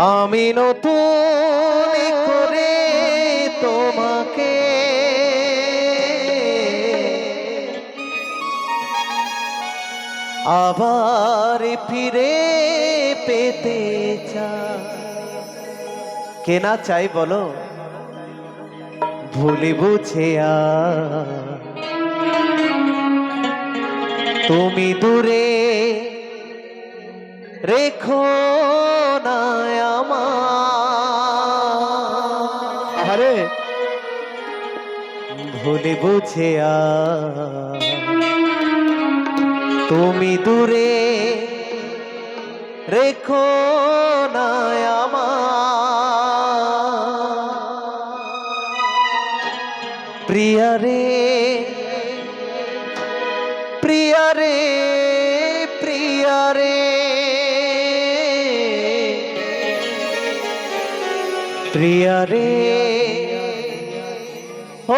আমি নতুন করে তোমাকে। আবার ফিরে পেতে চাই। কে না চাই বলো? ভুলি বুঝে তুমি দূরে রেখো না আমার। ভুলে বুঝে তুমি দূরে রেখো না প্রিয়া প্রিয়া রে। ও।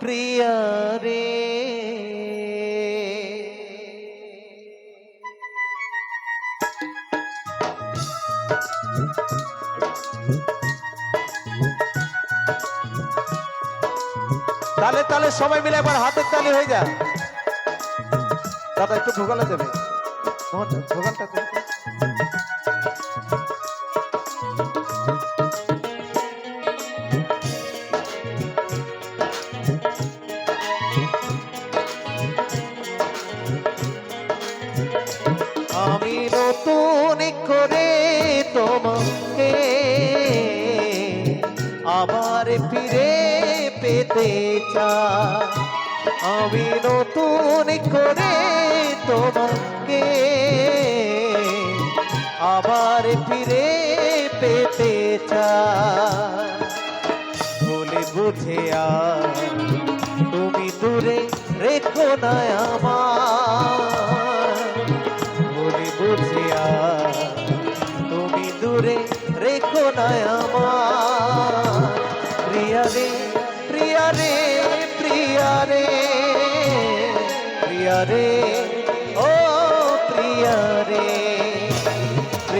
প্রিয়া তালে তালে সবাই মিলে একবার হাতের তালি হয়ে যা। দাদা, একটু ভোগালে দেবে। ভোগালটা আমি নতুন করে তোমাকে আবার ফিরে পেতে চাই। আমি নতুন করে তোমাকে আবার ফিরে পেতে চাই ভুলে বুঝে তুমি দূরে রেখো না আমার ভুলে বুঝে তুমি দূরে রেখো না আমার প্রিয়া রে প্রিয়া রে প্রিয়া রে প্রিয়া রে, ও প্রিয়া রে।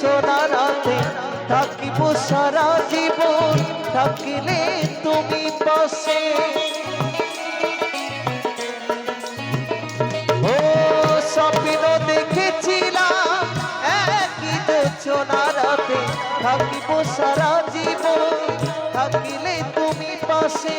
যোচনা রাতে? থাকিব সারা জীবন, থাকিলে তুমি পাশে ও স্বপ্ন দেখেছিলাম, একই যোচনা রাতে। থাকিব সারা জীবন, থাকিলে তুমি পাশে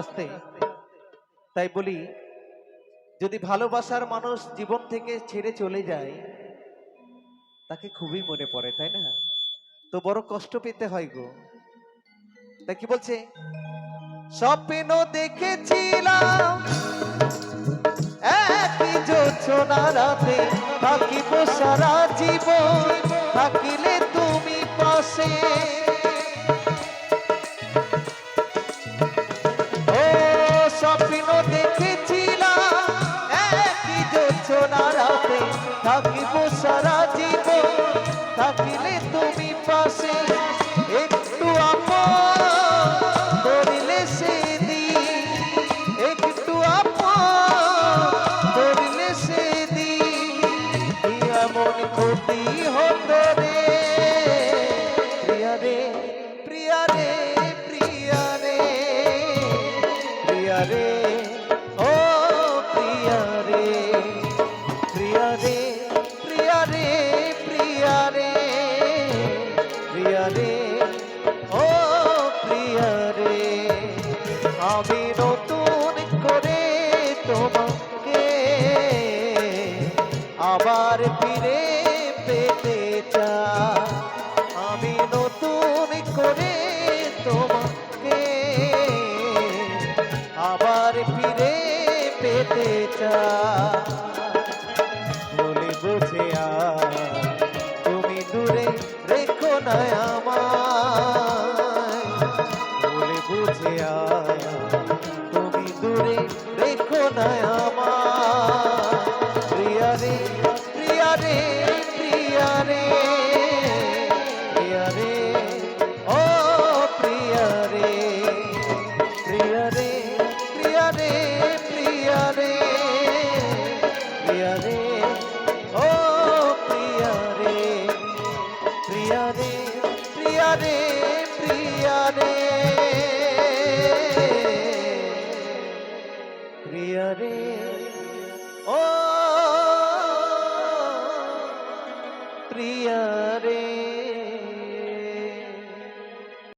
আস্তে আস্তে তাই বলি, যদি ভালোবাসার মানুষ জীবন থেকে ছেড়ে চলে যায়, তাকে খুবই মনে পড়ে, তাই না? তো বড় কষ্ট পেতে হয় গো। তা কি বলছে? স্বপ্ন দেখেছিলাম, একই জোছনা রাতে থাকিব সারা জীবন, থাকিলে তুমি পাশে। থাকিব সারা জীবন, থাকিলে তুমি পাশে, একটু আপন করিলে সেদিন, একটু আপন করিলে সেদিন। এমন ক্ষতি ফিরে পেতে চাই